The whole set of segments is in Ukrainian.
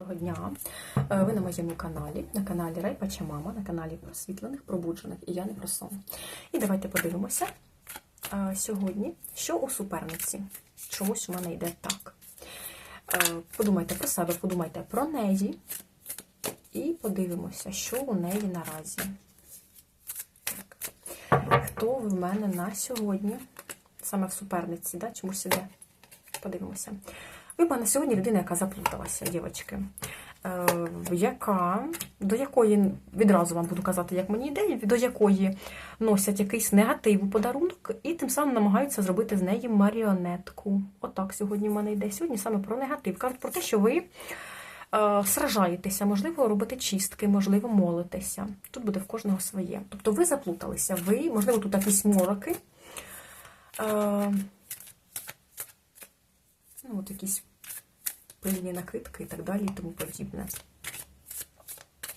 Доброго дня! Е, Ви на моєму каналі, на каналі Райпача Мама, на каналі просвітлених, пробуджених і я не про сон. І давайте подивимося е, сьогодні, що у суперниці. Чомусь у мене йде так. Е, Подумайте про себе, подумайте про неї. І подивимося, що у неї наразі. Так. Хто в мене на сьогодні? Саме в суперниці, да? чомусь іде. Подивимося. Ви в мене сьогодні людина, яка заплуталася, дівчатки. Е, яка, до якої, відразу вам буду казати, як мені йде, до якої носять якийсь негатив у подарунок і тим самим намагаються зробити з неї маріонетку. Отак сьогодні в мене йде. Сьогодні саме про негатив. Кажуть про те, що ви е, сражаєтеся, можливо, робите чистки, можливо, молитеся. Тут буде в кожного своє. Тобто ви заплуталися, ви, можливо, тут якісь мороки. Ну, от якісь пильні накидки і так далі і тому подібне.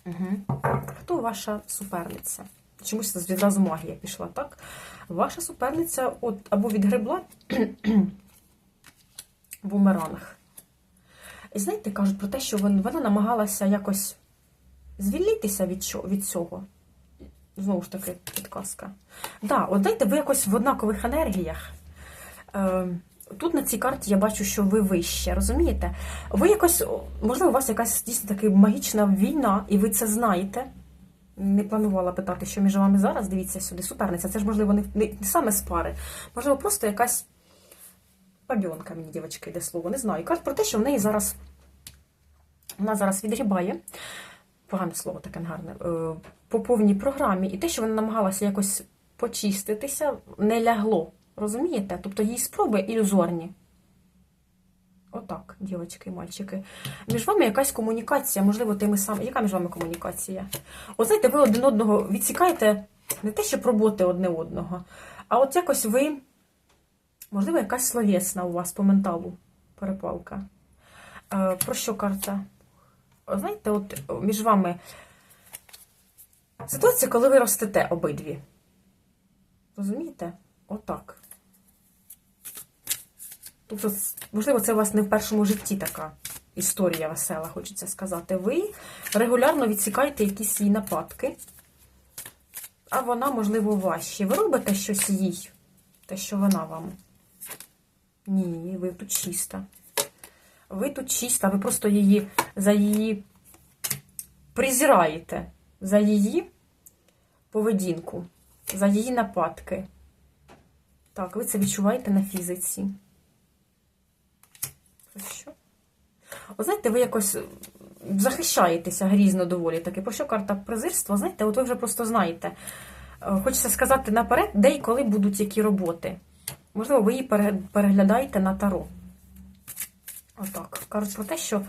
Угу. Хто ваша суперниця? Чомусь це відразу магія пішла, так? Ваша суперниця от або відгребла в бумеранг. І знаєте, кажуть про те, що вона намагалася якось звільнитися від, від цього. Знову ж таки, підказка. Так, да, от знаєте, ви якось в однакових енергіях. Е, Тут на цій карті я бачу, що ви вище, розумієте? Ви якось, можливо, у вас якась дійсно така магічна війна, і ви це знаєте. Не планувала питати, що між вами зараз. Дивіться сюди, суперниця. Це ж, можливо, не, не, не саме з пари. Можливо, просто якась бабьонка, мені, дівчатки, йде слово, не знаю. І кажуть про те, що в неї зараз вона зараз відгрібає. Погане слово таке гарне, е, по повній програмі, і те, що вона намагалася якось почиститися, не лягло. Розумієте? Тобто її спроби ілюзорні. Отак, дівчатки і мальчики. Між вами якась комунікація, можливо, тими самими. Яка між вами комунікація? От знаєте, ви один одного відсікаєте не те, що роботи одне одного, а от якось ви, можливо, якась словесна у вас по менталу перепалка. Е, про що карта? Знаєте, от між вами ситуація, коли ви ростете обидві. Розумієте? Отак. Тобто, можливо, це у вас не в першому житті така історія весела, хочеться сказати. Ви регулярно відсікаєте якісь свої нападки, а вона, можливо, ваші. Ви робите щось їй, те, що вона вам. Ні, ви тут чиста. Ви тут чиста, ви просто її за її презираєте, за її поведінку, за її нападки. Так, ви це відчуваєте на фізиці. Про що? От знаєте, ви якось захищаєтеся грізно доволі таки. Про що карта презирства? Знаєте, от ви вже просто знаєте. Е, Хочеться сказати наперед, де і коли будуть які роботи. Можливо, ви її переглядаєте на таро. Отак. Кажуть про те, що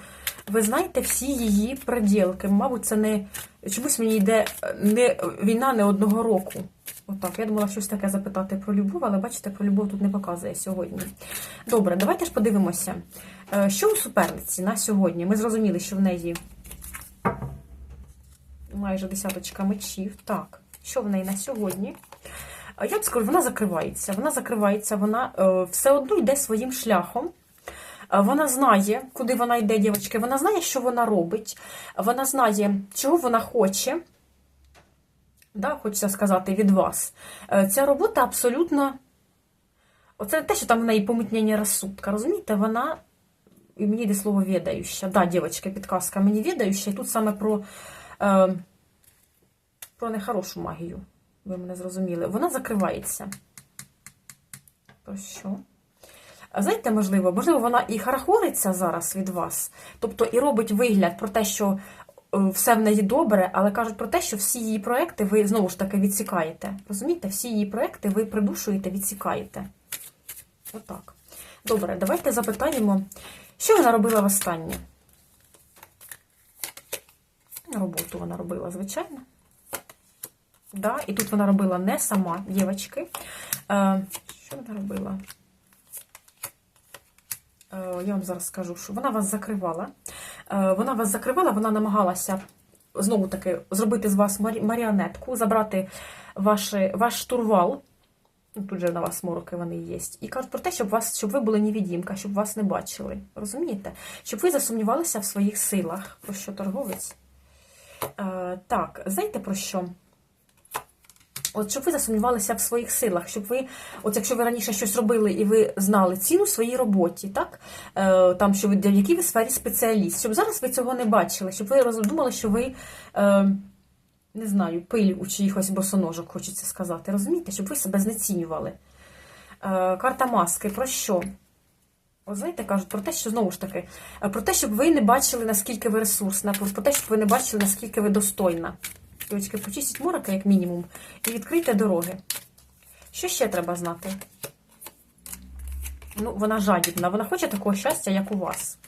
ви знаєте всі її приділки. Мабуть, це не чомусь мені йде е, не війна не одного року. Отак. Я думала щось таке запитати про любов, але бачите, про любов тут не показує сьогодні. Добре, давайте ж подивимося. Е, Що у суперниці на сьогодні? Ми зрозуміли, що в неї майже десяточка мечів. Так, що в неї на сьогодні? Е, Я б скажу, вона закривається. Вона закривається, вона е, все одно йде своїм шляхом. Вона знає, куди вона йде, дівчатки. Вона знає, що вона робить. Вона знає, чого вона хоче. Да, хочеться сказати від вас. Е, Ця робота абсолютно. Оце не те, що там в неї помутнення розсудка. Розумієте, вона. І мені йде слово відающа. Да, дівчатки, підказка, мені відающа. І тут саме про, е, про нехорошу магію. Ви мене зрозуміли. Вона закривається. Про що? Знаєте, можливо, можливо, вона і харахориться зараз від вас, тобто і робить вигляд про те, що все в неї добре, але кажуть про те, що всі її проекти ви знову ж таки відсікаєте. Розумієте, всі її проекти ви придушуєте, відсікаєте. Отак. Добре, давайте запитаємо, що вона робила востаннє? Роботу вона робила, звичайно. Да, і тут вона робила не сама, дівчатки. Е, що вона робила? Е, Я вам зараз скажу, що вона вас закривала. Е, Вона вас закривала, вона намагалася знову таки зробити з вас маріонетку, забрати ваш, ваш штурвал. Ну, Тут же на вас мороки вони є. І кажуть про те, щоб вас, щоб ви були невідімка, щоб вас не бачили. Розумієте? Щоб ви засумнівалися в своїх силах. Про що торговець? Е, так, знаєте про що? От щоб ви засумнівалися в своїх силах, щоб ви, от якщо ви раніше щось робили і ви знали ціну своїй роботі, так? Е, там, що ви в якій ви сфері спеціаліст, щоб зараз ви цього не бачили, щоб ви роздумали, що ви. Е, не знаю, пиль у чиїхось босоножок, хочеться сказати. Розумієте, щоб ви себе знецінювали. Е, карта маски про що? От знаєте, кажуть про те, що знову ж таки, е, про те, щоб ви не бачили, наскільки ви ресурсна, про те, щоб ви не бачили, наскільки ви достойна. Дівчатки, почистіть морока, як мінімум, і відкрийте дороги. Що ще треба знати? Ну, вона жадібна, вона хоче такого щастя, як у вас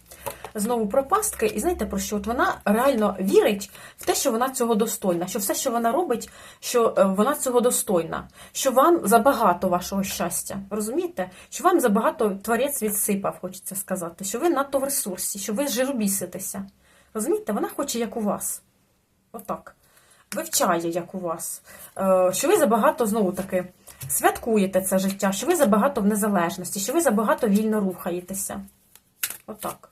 знову про пастки, і знаєте про що? От вона реально вірить в те, що вона цього достойна, що все, що вона робить, що е, вона цього достойна, що вам забагато вашого щастя. Розумієте? Що вам забагато творець відсипав, хочеться сказати, що ви надто в ресурсі, що ви жиробіситеся. Розумієте, вона хоче, як у вас. Отак. Вивчає, як у вас. Е, Що ви забагато, знову таки, святкуєте це життя, що ви забагато в незалежності, що ви забагато вільно рухаєтеся. Отак.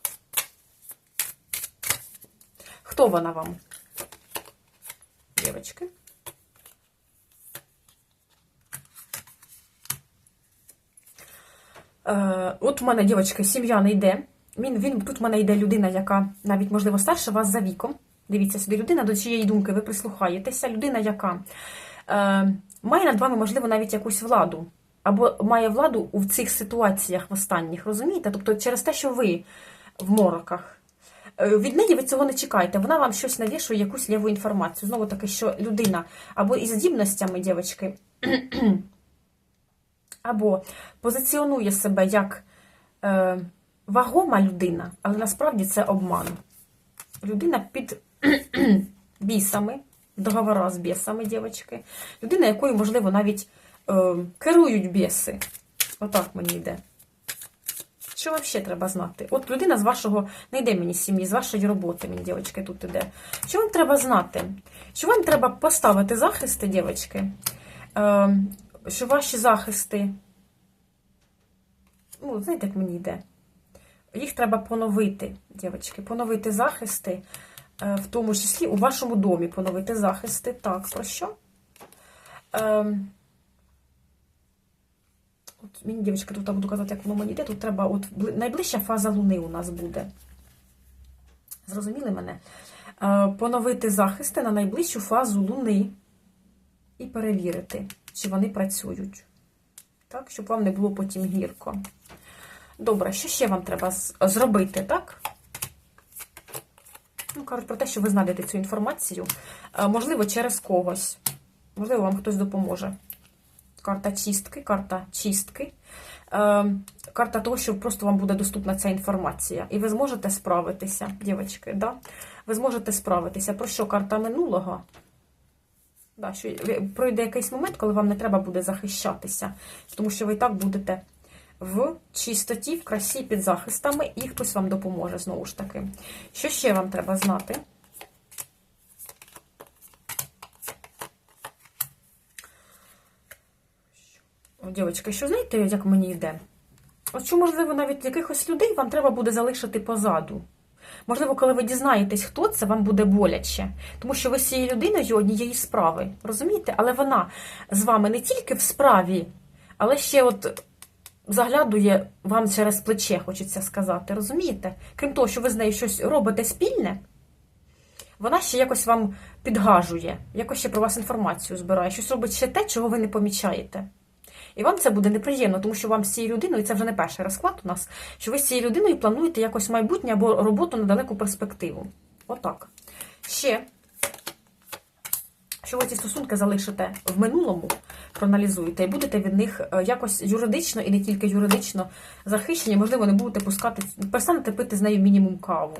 Хто вона вам? Дівочки. Е, от у мене, дівчатки, сім'я не йде. Він, він, тут в мене йде людина, яка навіть, можливо, старша вас за віком. Дивіться сюди, людина, до чиєї думки ви прислухаєтеся. Людина, яка е, має над вами, можливо, навіть якусь владу. Або має владу у цих ситуаціях в останніх, розумієте? Тобто через те, що ви в мороках. Е, Від неї ви цього не чекаєте. Вона вам щось навішує, якусь ліву інформацію. Знову таки, що людина або із здібностями, дівчатки, або позиціонує себе як е, вагома людина, але насправді це обман. Людина під бісами, договора з бісами, дівчатки. Людина, якою, можливо, навіть е, керують біси. Отак мені йде. Що вам ще треба знати? От людина з вашого, не йде мені сім'ї, з вашої роботи, мені, дівчатки, тут іде. Що вам треба знати? Що вам треба поставити захисти, дівчатки? Е, що ваші захисти, ну, знаєте, як мені йде? Їх треба поновити, дівчатки, поновити захисти, в тому числі у вашому домі поновити захисти. Так, про що? Е, От мені, дівчатка, тут буду казати, як воно мені йде. Тут треба, от найближча фаза Луни у нас буде. Зрозуміли мене? Е, Поновити захисти на найближчу фазу Луни і перевірити, чи вони працюють. Так, щоб вам не було потім гірко. Добре, що ще вам треба зробити, так? Ну, кажуть про те, що ви знайдете цю інформацію. Е, Можливо, через когось. Можливо, вам хтось допоможе. Карта чистки, карта чистки. Е, карта того, що просто вам буде доступна ця інформація. І ви зможете справитися, дівчатки, да? ви зможете справитися. Про що карта минулого? Да, що пройде якийсь момент, коли вам не треба буде захищатися, тому що ви і так будете в чистоті, в красі під захистами, і хтось вам допоможе знову ж таки. Що ще вам треба знати? Дівчатка, що знаєте, як мені йде? От що, можливо, навіть якихось людей вам треба буде залишити позаду. Можливо, коли ви дізнаєтесь, хто це, вам буде боляче. Тому що ви з цією людиною однієї справи. Розумієте? Але вона з вами не тільки в справі, але ще от заглядує вам через плече, хочеться сказати. Розумієте? Крім того, що ви з нею щось робите спільне, вона ще якось вам підгажує, якось ще про вас інформацію збирає, щось робить ще те, чого ви не помічаєте. І вам це буде неприємно, тому що вам з цією людиною, і це вже не перший розклад у нас, що ви з цією людиною плануєте якось майбутнє або роботу на далеку перспективу. Отак. Ще, що ви ці стосунки залишите в минулому, проаналізуєте, і будете від них е, якось юридично і не тільки юридично захищені, можливо, не будете пускати, перестанете пити з нею мінімум каву.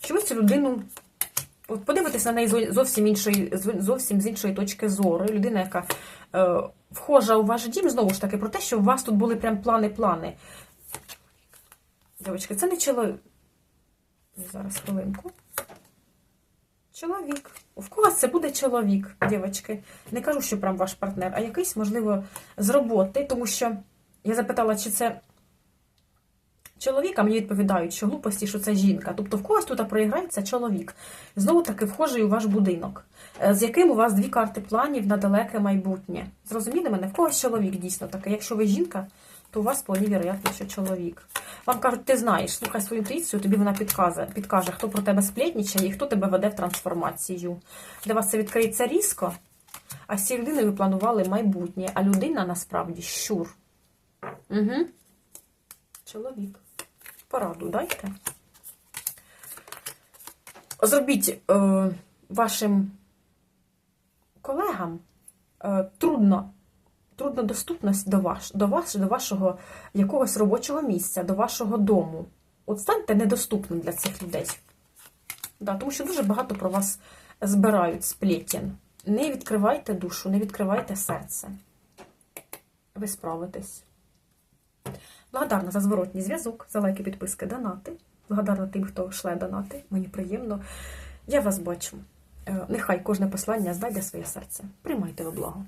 Що ви цю людину. От подивитись на неї зовсім іншої, зовсім з іншої точки зору. Людина, яка е, вхожа у ваш дім, знову ж таки, про те, що у вас тут були прям плани-плани. Дівчатки, це не чоловік. Зараз хвилинку. Чоловік. В когось це буде чоловік, дівчатки. Не кажу, що прям ваш партнер, а якийсь, можливо, з роботи, тому що я запитала, чи це чоловік, а мені відповідають, що глупості, що це жінка. Тобто в когось тут проіграється чоловік. Знову таки вхожий у ваш будинок, е, з яким у вас дві карти планів на далеке майбутнє. Зрозуміли мене? В когось чоловік дійсно таке. Якщо ви жінка, то у вас вполне вероятно, що чоловік. Вам кажуть, ти знаєш, слухай свою інтуїцію, тобі вона підкаже, підкаже, хто про тебе сплетнічає і хто тебе веде в трансформацію. Для вас це відкриється різко, а з цією людиною ви планували майбутнє, а людина насправді щур. Угу. Чоловік. Пораду дайте. Зробіть е, вашим колегам е, трудно, трудно доступність до вас, до вас, до вашого якогось робочого місця, до вашого дому. От станьте недоступним для цих людей. Да, тому що дуже багато про вас збирають сплетін. Не відкривайте душу, не відкривайте серце. Ви справитесь. Благодарна за зворотній зв'язок, за лайки, підписки, донати. Благодарна тим, хто шле донати. Мені приємно. Я вас бачу. Е, Нехай кожне послання знайде своє серце. Приймайте во благо.